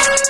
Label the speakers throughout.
Speaker 1: Yeah.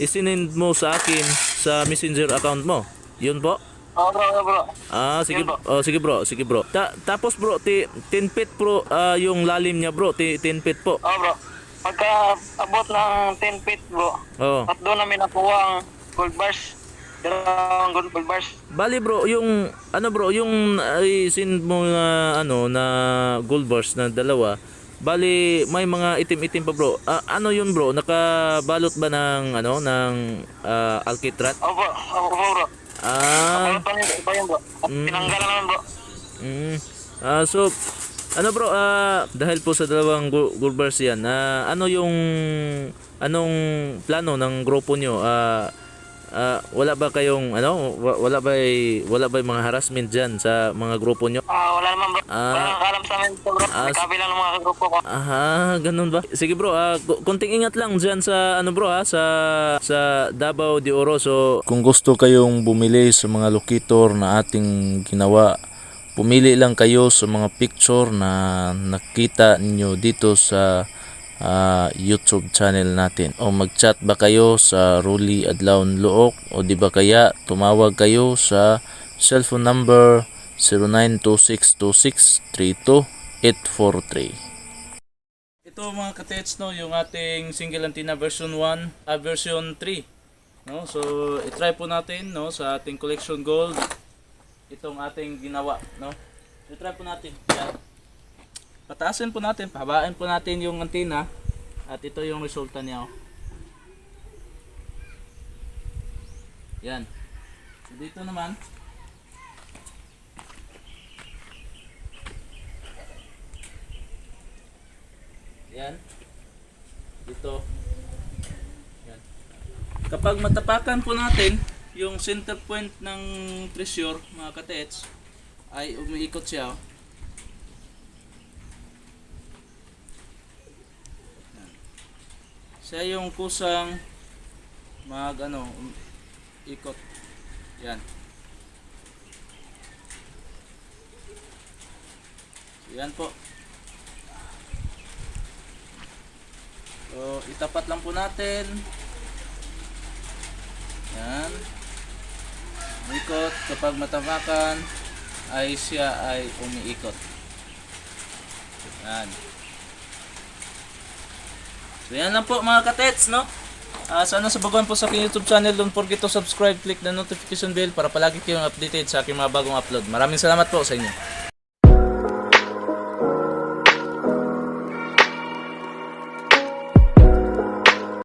Speaker 1: isinend mo sa akin sa messenger account mo. Yun po.
Speaker 2: Oo bro, bro.
Speaker 1: Ah, sige,
Speaker 2: Yun po.
Speaker 1: oh, sige bro, sige bro. Ta- tapos bro, ti- 10 feet bro, ah, yung lalim niya bro, ti- 10 feet po.
Speaker 2: Oo bro. Pagka abot ng 10 feet bro,
Speaker 1: Oh.
Speaker 2: at doon namin nakuha ang gold bars. Dalawang gold gold bars.
Speaker 1: Bali bro, yung ano bro, yung ay send mo na ano na gold bars na dalawa. Bali may mga itim-itim pa bro. Ah, ano yun bro? Nakabalot ba ng ano ng ah, alkitrat?
Speaker 2: Oo oo, bro.
Speaker 1: Ah,
Speaker 2: Ano pa yun, bro. At tinanggalan naman bro.
Speaker 1: mm, ah so ano bro, ah, dahil po sa dalawang bars yan, ah, ano yung anong plano ng grupo nyo? Ah, ah, wala ba kayong ano, wa- wala ba wala ba mga harassment diyan sa mga grupo nyo?
Speaker 2: Ah, wala naman bro.
Speaker 1: Ah.
Speaker 2: wala alam sa amin bro.
Speaker 1: Ah,
Speaker 2: May kabilang ng mga grupo ko.
Speaker 1: Aha, ganun ba? Sige bro, ah, ku- konting ingat lang diyan sa ano bro ha, sa sa Davao de Oro. So, kung gusto kayong bumili sa mga locator na ating ginawa, pumili lang kayo sa mga picture na nakita ninyo dito sa ah, YouTube channel natin. O mag-chat ba kayo sa Ruli Adlaon Luok o di ba kaya tumawag kayo sa cellphone number 0926263243. Ito mga katets no, yung ating single antenna version 1, ah, version 3. No? So, i-try po natin no sa ating collection gold itong ating ginawa, no? I-try po natin. Yan. Pataasin po natin, pahabain po natin yung antenna at ito yung resulta niya. oh. Yan. So, dito naman, Yan. Dito. Yan. Kapag matapakan po natin yung center point ng pressure, mga katets, ay umiikot siya. oh. Siya yung kusang mag ano, um, ikot. Yan. So, yan po. So, itapat lang po natin. Yan. Umikot. Kapag matamakan, ay siya ay umiikot. Yan. So, yan lang po mga katets, no? Ah, sana subaguan po sa aking YouTube channel. Don't forget to subscribe, click the notification bell para palagi kayong updated sa aking mga bagong upload. Maraming salamat po sa inyo.